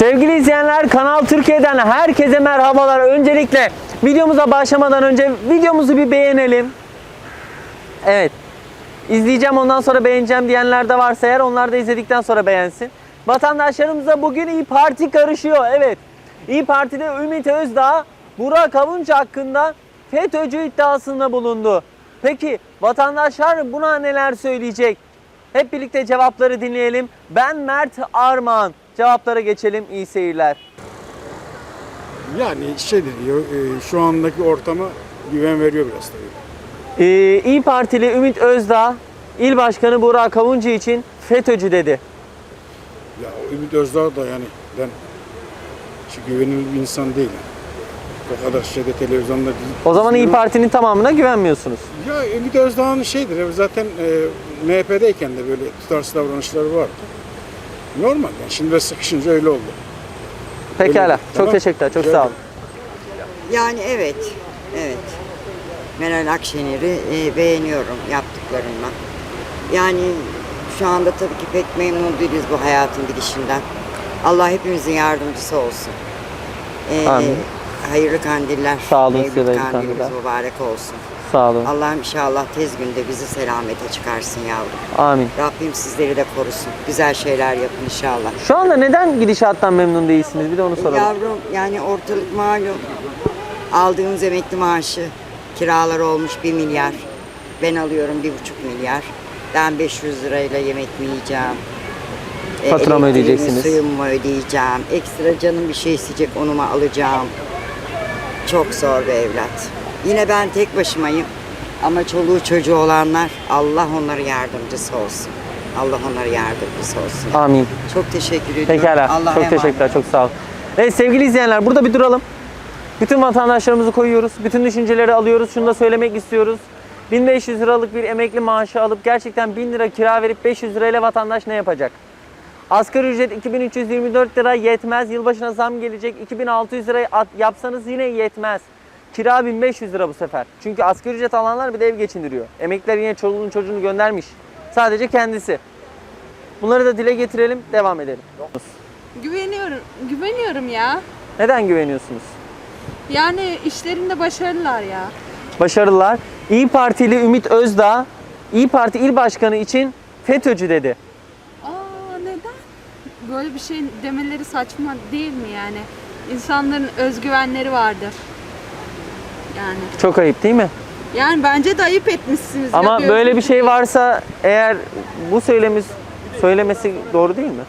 Sevgili izleyenler Kanal Türkiye'den herkese merhabalar. Öncelikle videomuza başlamadan önce videomuzu bir beğenelim. Evet. İzleyeceğim ondan sonra beğeneceğim diyenler de varsa eğer onlar da izledikten sonra beğensin. Vatandaşlarımıza bugün İyi Parti karışıyor. Evet. İyi Parti'de Ümit Özdağ Burak Avuncu hakkında FETÖ'cü iddiasında bulundu. Peki vatandaşlar buna neler söyleyecek? Hep birlikte cevapları dinleyelim. Ben Mert Armağan. Cevaplara geçelim. İyi seyirler. Yani şeydir e, şu andaki ortama güven veriyor biraz tabii. Ee, İyi Partili Ümit Özdağ, İl Başkanı Burak Avuncu için FETÖ'cü dedi. Ya Ümit Özdağ da yani ben şu güvenilir bir insan değilim. O kadar şeyde televizyonda... O zaman İyi Parti'nin tamamına güvenmiyorsunuz. Ya Ümit Özdağ'ın şeydir zaten e, MHP'deyken de böyle tutarsız davranışları vardı. Normal yani şimdi sıkışınca öyle oldu. Pekala. Öyle. Çok Tamam. teşekkürler. Çok sağ olun. Yani evet, evet. Meral Akşener'i e, beğeniyorum yaptıklarından. Yani şu anda tabii ki pek memnun değiliz bu hayatın gidişinden. Allah hepimizin yardımcısı olsun. E, Amin. Hayırlı kandiller. Sağ olun, Mevlüt size de hayırlı kandilimiz kandiller. mübarek olsun. Sağ olun. Allah'ım inşallah tez günde bizi selamete çıkarsın yavrum. Amin. Rabbim sizleri de korusun. Güzel şeyler yapın inşallah. Şu anda neden gidişattan memnun değilsiniz? Bir de onu soralım. Yavrum yani ortalık malum. Aldığımız emekli maaşı kiralar olmuş 1 milyar. Ben alıyorum bir buçuk milyar. Ben 500 lirayla yemek mi yiyeceğim? E, Fatura mı elektriğimi, ödeyeceksiniz? Suyumu mu ödeyeceğim? Ekstra canım bir şey isteyecek onu mu alacağım? Çok zor bir evlat. Yine ben tek başımayım. Ama çoluğu çocuğu olanlar Allah onların yardımcısı olsun. Allah onlara yardımcısı olsun. Amin. Çok teşekkür ediyorum. Pekala. Allah'a Çok teşekkürler. Çok sağ olun. Evet sevgili izleyenler burada bir duralım. Bütün vatandaşlarımızı koyuyoruz. Bütün düşünceleri alıyoruz. Şunu da söylemek istiyoruz. 1500 liralık bir emekli maaşı alıp gerçekten 1000 lira kira verip 500 lirayla vatandaş ne yapacak? Asgari ücret 2324 lira yetmez. Yılbaşına zam gelecek. 2600 lirayı at- yapsanız yine yetmez. Kira 1500 lira bu sefer. Çünkü asgari ücret alanlar bir de ev geçindiriyor. Emekliler yine çoluğunu çocuğunu göndermiş. Sadece kendisi. Bunları da dile getirelim, devam edelim. Güveniyorum, güveniyorum ya. Neden güveniyorsunuz? Yani işlerinde başarılılar ya. Başarılar. İyi Partili Ümit Özdağ, İyi Parti İl Başkanı için FETÖ'cü dedi. Böyle bir şey demeleri saçma değil mi yani? İnsanların özgüvenleri vardır. Yani. Çok ayıp değil mi? Yani bence de ayıp etmişsiniz. Ama böyle bir şey varsa eğer bu söylemiş söylemesi doğru değil mi?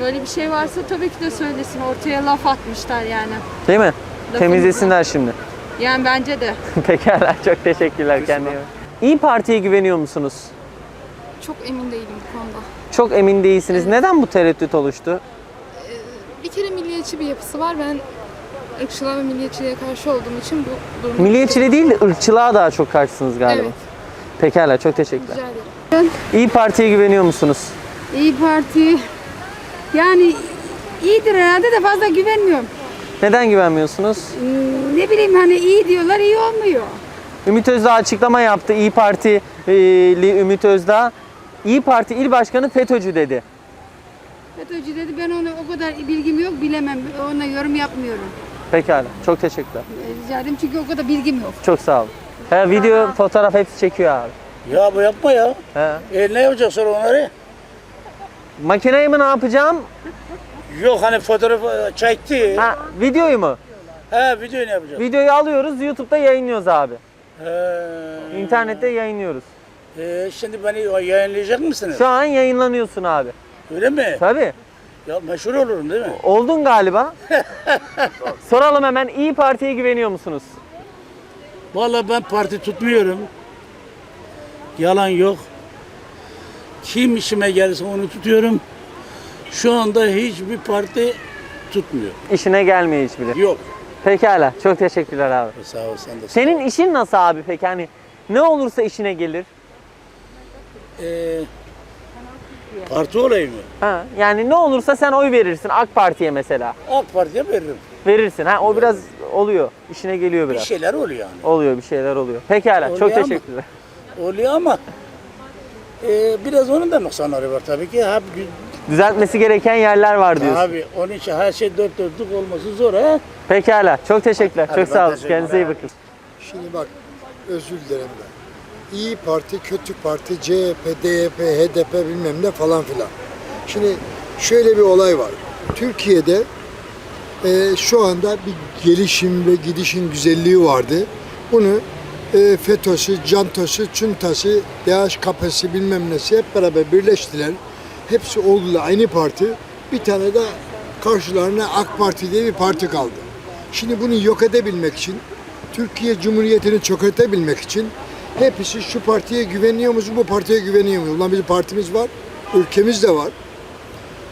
Böyle bir şey varsa tabii ki de söylesin. Ortaya laf atmışlar yani. Değil mi? Lafını- Temizlesinler şimdi. Yani bence de. Pekala çok teşekkürler kendine. İyi Parti'ye güveniyor musunuz? Çok emin değilim bu konuda. Çok emin değilsiniz. Neden bu tereddüt oluştu? Bir kere milliyetçi bir yapısı var. Ben ırkçılığa ve milliyetçiliğe karşı olduğum için bu durumu... Milliyetçiliğe değil de ırkçılığa daha çok karşısınız galiba. Evet, Pekala çok teşekkürler. rica ederim. İyi Parti'ye güveniyor musunuz? İyi Parti yani iyidir herhalde de fazla güvenmiyorum. Neden güvenmiyorsunuz? Hmm, Ne bileyim hani iyi diyorlar iyi olmuyor. Ümit Özdağ açıklama yaptı. İyi Partili Ümit Özdağ. İyi Parti İl Başkanı FETÖ'cü dedi. FETÖ'cü dedi ben onu o kadar bilgim yok bilemem ona yorum yapmıyorum. Pekala. Çok teşekkürler. E, Rica ederim çünkü o kadar bilgim yok. Çok sağ olun. He, video, fotoğraf hepsi çekiyor abi. Ya bu yapma ya. He. E ne yapacak sonra onları? Makineyi mi ne yapacağım? Yok hani fotoğraf e, çekti. Ha, videoyu mu? He video ne yapacak? Videoyu alıyoruz, YouTube'da yayınlıyoruz abi. He. İnternette yayınlıyoruz. E, şimdi beni yayınlayacak mısınız? Şu an yayınlanıyorsun abi. Öyle mi? Tabii. Ya meşhur olurum değil mi? Oldun galiba. Soralım hemen İyi Parti'ye güveniyor musunuz? Vallahi ben parti tutmuyorum. Yalan yok. Kim işime gelirse onu tutuyorum. Şu anda hiçbir parti tutmuyor. İşine gelmiyor hiçbiri. Yok. Pekala. Çok teşekkürler abi. Sağ ol sen de. sağ ol. Senin işin nasıl abi peki? Hani ne olursa işine gelir. E, parti olayı mı? Ha, yani ne olursa sen oy verirsin AK Parti'ye mesela. AK Parti'ye veririm. Verirsin. Ha o biraz oluyor. İşine geliyor Bir biraz. şeyler oluyor yani. Oluyor bir şeyler oluyor. Pekala. Oluyor çok ama- teşekkürler. Oluyor ama e, biraz onun da noksanları var tabii ki. Hep gü- Düzeltmesi gereken yerler var diyorsun. Abi onun için her şey dört dörtlük olması zor ha. Pekala. Çok teşekkürler. Çok sağ olun. Kendinize iyi bakın. Şimdi bak özür dilerim ben. İyi Parti, kötü parti, CHP, DYP, HDP bilmem ne falan filan. Şimdi şöyle bir olay var. Türkiye'de e, şu anda bir gelişim ve gidişin güzelliği vardı. Bunu e, FETÖ'sü, CANTO'su, CUNTA'sı, DHKP'si bilmem nesi hep beraber birleştiler. Hepsi oldular aynı parti. Bir tane de karşılarına AK Parti diye bir parti kaldı. Şimdi bunu yok edebilmek için, Türkiye Cumhuriyeti'ni çökertebilmek için hepsi şu partiye güveniyor musun, bu partiye güveniyor musun? Ulan bizim partimiz var, ülkemiz de var.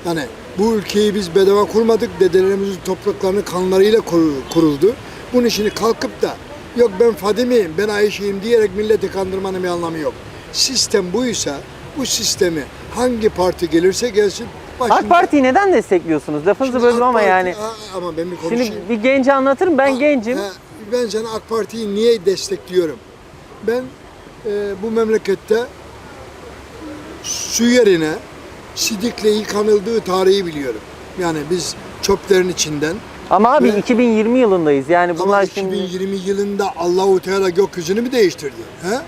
Yani bu ülkeyi biz bedava kurmadık. Dedelerimizin topraklarını kanlarıyla kur- kuruldu. Bunun şimdi kalkıp da yok ben Fadime'yim, ben Ayşe'yim diyerek milleti kandırmanın bir anlamı yok. Sistem buysa bu sistemi hangi parti gelirse gelsin başında- AK Parti'yi neden destekliyorsunuz? Lafınızı böldüm ama Parti- yani. Ama ben bir konuşayım. Şimdi bir genci anlatırım. Ben gencim. Ha, ben sana AK Parti'yi niye destekliyorum? Ben e, bu memlekette su yerine sidikle yıkanıldığı tarihi biliyorum. Yani biz çöplerin içinden Ama abi Ve- 2020 yılındayız. Yani bunlar ama şimdi 2020 yılında Allahu Teala gökyüzünü mü değiştirdi? He?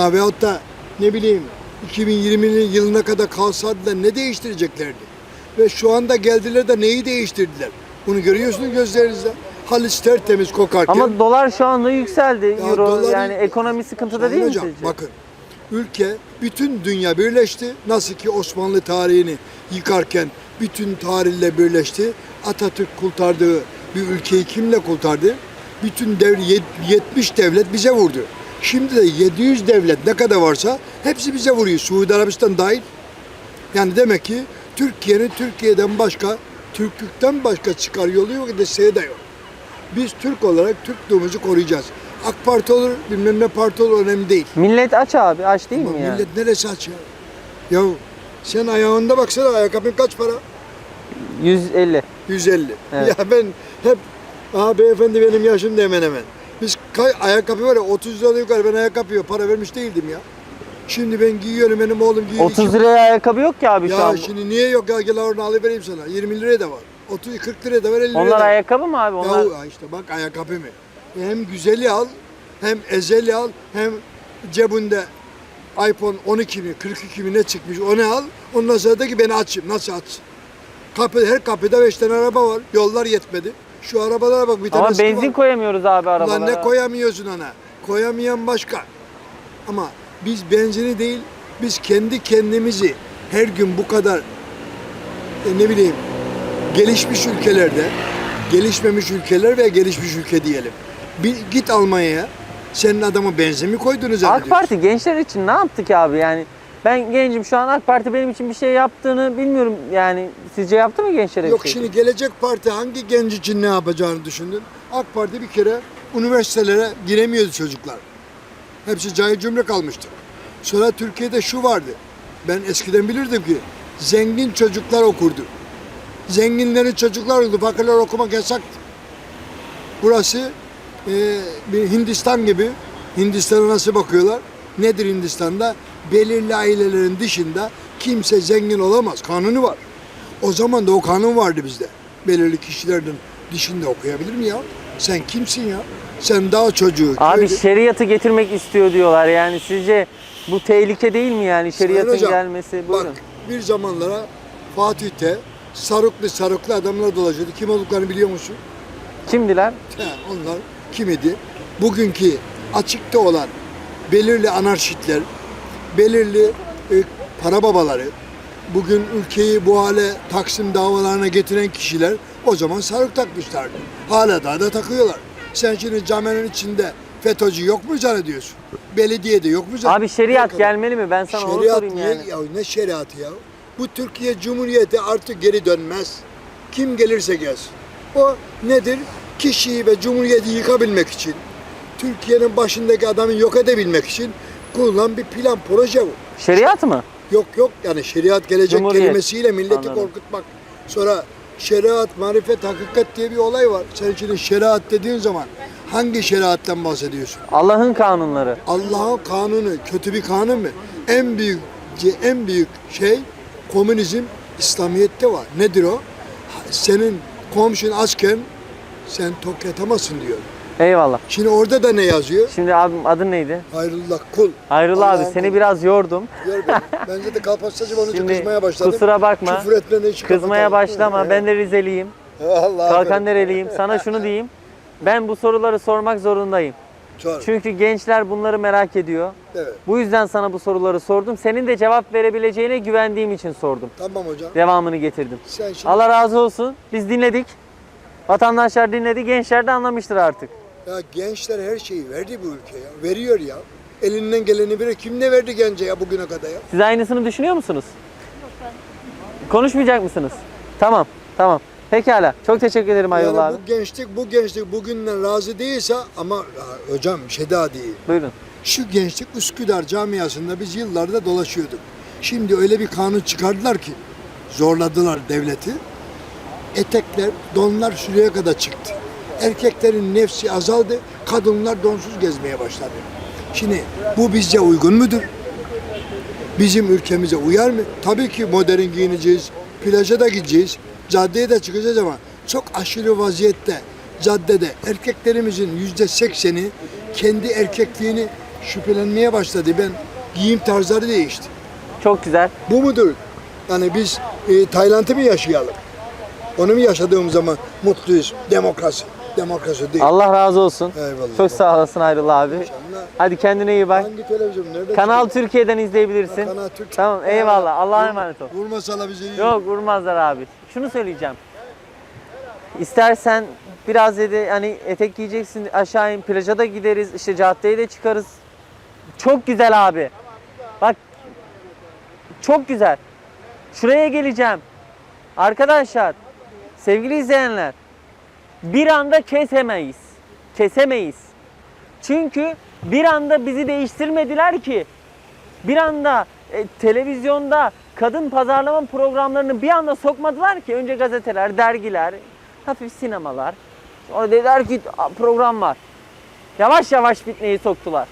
Ya veyahut da ne bileyim 2020 yılına kadar kalsaydı da ne değiştireceklerdi? Ve şu anda geldiler de neyi değiştirdiler? Bunu görüyorsunuz gözlerinizde. Halis tertemiz kokarken. ama dolar şu anda yükseldi. Ya Euro dolar- yani ekonomi sıkıntıda değil mi hocam, sizce? Bakın ülke bütün dünya birleşti. Nasıl ki Osmanlı tarihini yıkarken bütün tarihle birleşti. Atatürk kurtardığı bir ülkeyi kimle kurtardı? Bütün dev, yet- 70 devlet bize vurdu. Şimdi de 700 devlet ne kadar varsa hepsi bize vuruyor. Suudi Arabistan dahil. Yani demek ki Türkiye'nin Türkiye'den başka, Türklükten başka çıkar yolu yok, desteği de yok. Biz Türk olarak Türklüğümüzü koruyacağız. AK Parti olur, bilmem ne parti olur önemli değil. Millet aç abi. Aç değil Ama mi yani? millet neresi aç ya? Ya sen ayağında baksana ayakkabın kaç para? 150. 150. Evet. Ya ben hep Aa beyefendi benim yaşım da hemen hemen. Biz kay, ayakkabı var ya 30 lira yukarı ben ayakkabıya para vermiş değildim ya. Şimdi ben giyiyorum benim oğlum giyiyor. 30 liraya ayakkabı yok ki abi şu Ya an. şimdi niye yok ya gel oradan alıvereyim sana. 20 liraya da var. 30 40 liraya da var 50 liraya da Onlar var. ayakkabı mı abi? Onlar Ya işte bak ayakkabı mı? Hem güzeli al, hem ezeli al, hem cebinde iPhone 12 mi, 42 mi ne çıkmış onu al. Ondan sonra da ki beni açayım. Nasıl açsın? Kapı, her kapıda 5 tane araba var. Yollar yetmedi. Şu arabalara bak bir ama tanesi benzin var. koyamıyoruz abi arabalara. Ulan ne koyamıyorsun ona? Koyamayan başka. Ama biz benzini değil, biz kendi kendimizi her gün bu kadar e, ne bileyim gelişmiş ülkelerde, gelişmemiş ülkeler veya gelişmiş ülke diyelim. Bir git Almanya'ya, senin adamı benzin mi koyduğunu AK? Parti gençler için ne yaptı ki abi yani? Ben gencim şu an AK Parti benim için bir şey yaptığını bilmiyorum yani. Sizce yaptı mı gençlere Yok bir şey? şimdi gelecek parti hangi genç için ne yapacağını düşündün? AK Parti bir kere üniversitelere giremiyordu çocuklar. Hepsi cahil cümle kalmıştı. Sonra Türkiye'de şu vardı. Ben eskiden bilirdim ki zengin çocuklar okurdu. Zenginlerin çocuklar oldu. Fakirler okumak yasaktı. Burası e, bir Hindistan gibi. Hindistan'a nasıl bakıyorlar? Nedir Hindistan'da? Belirli ailelerin dışında kimse zengin olamaz. Kanunu var. O zaman da o kanun vardı bizde. Belirli kişilerin dışında okuyabilir mi ya? Sen kimsin ya? Sen daha çocuğu. Abi köylü- şeriatı getirmek istiyor diyorlar yani sizce bu tehlike değil mi yani şeriatın Sayın hocam, gelmesi? Buyurun. Bak bir zamanlara Fatih'te sarıklı sarıklı adamlar dolaşıyordu. Kim olduklarını biliyor musun? Kimdiler? He, onlar kim idi? Bugünkü açıkta olan belirli anarşitler, belirli e, para babaları, bugün ülkeyi bu hale Taksim davalarına getiren kişiler o zaman sarık takmışlardı. Hala daha da takıyorlar. Sen şimdi caminin içinde FETÖ'cü yok mu zannediyorsun? Belediyede yok mu zannediyorsun? Abi şeriat gelmeli mi? Ben sana onu Şeriat sorayım niye? yani. Ya ne şeriatı ya? Bu Türkiye Cumhuriyeti artık geri dönmez. Kim gelirse gelsin. O nedir? Kişiyi ve cumhuriyeti yıkabilmek için, Türkiye'nin başındaki adamı yok edebilmek için kurulan bir plan, proje bu. Şeriat mı? Yok yok yani şeriat gelecek Cumhuriyet. kelimesiyle milleti Anladım. korkutmak. Sonra şeriat, marifet, hakikat diye bir olay var. Sen şimdi şeriat dediğin zaman hangi şeriattan bahsediyorsun? Allah'ın kanunları. Allah'ın kanunu kötü bir kanun mu? En büyük en büyük şey komünizm İslamiyet'te var. Nedir o? Senin komşun açken sen tok yatamazsın diyor. Eyvallah. Şimdi orada da ne yazıyor? Şimdi abim adın neydi? Hayrullah kul. Hayrullah abi seni biraz yordum. Gör beni. Bence de kalpastacım onun için Şimdi kızmaya başladım. kusura bakma. Küfür etmene hiç Kızmaya kapatalım. başlama. Ben de Rizeliyim. Allah Kalkandereliyim. Sana şunu diyeyim. Ben bu soruları sormak zorundayım. Sor. Çünkü gençler bunları merak ediyor. Evet. Bu yüzden sana bu soruları sordum. Senin de cevap verebileceğine güvendiğim için sordum. Tamam hocam. Devamını getirdim. Sen şimdi Allah razı olsun. Biz dinledik. Vatandaşlar dinledi. Gençler de anlamıştır artık. ya gençler her şeyi verdi bu ülkeye. ya. Veriyor ya. Elinden geleni biri kim ne verdi gence ya bugüne kadar ya? Siz aynısını düşünüyor musunuz? Konuşmayacak mısınız? Tamam. Tamam. Pekala. Çok teşekkür ederim yani abi. bu gençlik bu gençlik bugünden razı değilse ama ya hocam bir şey daha değil. Buyurun. Şu gençlik Üsküdar camiasında biz yıllarda dolaşıyorduk. Şimdi öyle bir kanun çıkardılar ki zorladılar devleti. Etekler, donlar şuraya kadar çıktı. Erkeklerin nefsi azaldı, kadınlar donsuz gezmeye başladı. Şimdi bu bizce uygun mudur? Bizim ülkemize uyar mı? Tabii ki modern giyineceğiz, plaja da gideceğiz, caddeye de çıkacağız ama çok aşırı vaziyette caddede erkeklerimizin yüzde sekseni kendi erkekliğini şüphelenmeye başladı. Ben giyim tarzları değişti. Çok güzel. Bu mudur? Yani biz e, Tayland'ı mı yaşayalım? Onu mu yaşadığımız zaman mutluyuz? Demokrasi. Demokrasi değil. Allah razı olsun. Eyvallah. Çok sağ olasın Ayrullah abi. Hadi kendine iyi bak. Hangi televizyon? Nerede? Kanal çıkıyor? Türkiye'den izleyebilirsin. Kanal Türk. Tamam eyvallah. Allah'a emanet ol. Vurmasala bizi iyi. Yok vurmazlar abi. Şunu söyleyeceğim. İstersen biraz dedi hani etek giyeceksin aşağı in plaja da gideriz işte caddeye de çıkarız. Çok güzel abi. Bak çok güzel. Şuraya geleceğim. Arkadaşlar sevgili izleyenler bir anda kesemeyiz. Kesemeyiz. Çünkü bir anda bizi değiştirmediler ki. Bir anda e, televizyonda kadın pazarlama programlarını bir anda sokmadılar ki. Önce gazeteler, dergiler, hafif sinemalar. Sonra dediler ki "A, program var. Yavaş yavaş fitneyi soktular.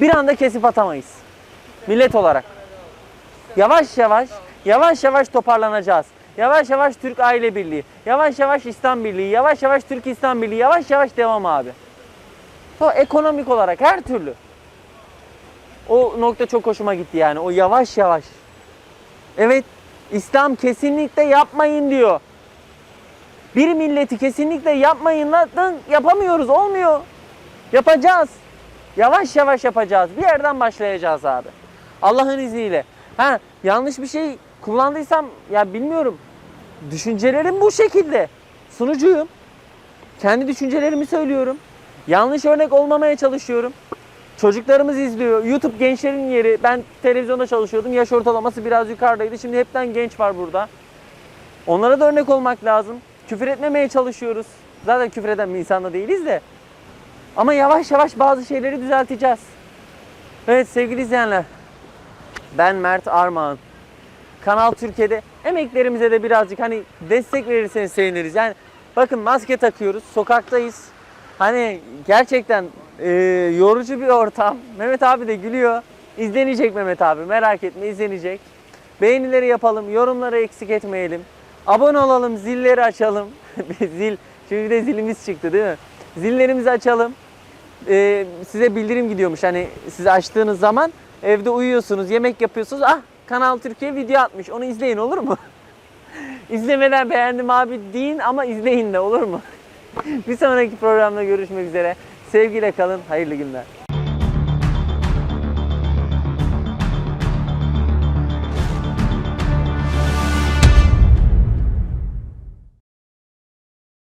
Bir anda kesip atamayız. Millet olarak. Yavaş yavaş, yavaş yavaş toparlanacağız. Yavaş yavaş Türk Aile Birliği, yavaş yavaş İslam Birliği, yavaş yavaş Türk İslam Birliği, yavaş yavaş devam abi. O ekonomik olarak her türlü. O nokta çok hoşuma gitti yani. O yavaş yavaş. Evet, İslam kesinlikle yapmayın diyor. Bir milleti kesinlikle yapmayın lan yapamıyoruz, olmuyor. Yapacağız. Yavaş yavaş yapacağız. Bir yerden başlayacağız abi. Allah'ın izniyle. Ha, yanlış bir şey kullandıysam ya bilmiyorum. Düşüncelerim bu şekilde. Sunucuyum. Kendi düşüncelerimi söylüyorum. Yanlış örnek olmamaya çalışıyorum. Çocuklarımız izliyor. YouTube gençlerin yeri. Ben televizyonda çalışıyordum. Yaş ortalaması biraz yukarıdaydı. Şimdi hepten genç var burada. Onlara da örnek olmak lazım. Küfür etmemeye çalışıyoruz. Zaten küfür eden bir insanda değiliz de. Ama yavaş yavaş bazı şeyleri düzelteceğiz. Evet sevgili izleyenler. Ben Mert Armağan. Kanal Türkiye'de emeklerimize de birazcık hani destek verirseniz seviniriz. Yani bakın maske takıyoruz, sokaktayız. Hani gerçekten e, yorucu bir ortam. Mehmet abi de gülüyor. İzlenecek Mehmet abi merak etme izlenecek. Beğenileri yapalım, yorumları eksik etmeyelim. Abone olalım, zilleri açalım. Zil, çünkü de zilimiz çıktı değil mi? Zillerimizi açalım. Ee, size bildirim gidiyormuş. Hani siz açtığınız zaman evde uyuyorsunuz, yemek yapıyorsunuz. Ah Kanal Türkiye video atmış. Onu izleyin olur mu? İzlemeden beğendim abi deyin ama izleyin de olur mu? Bir sonraki programda görüşmek üzere. Sevgiyle kalın. Hayırlı günler.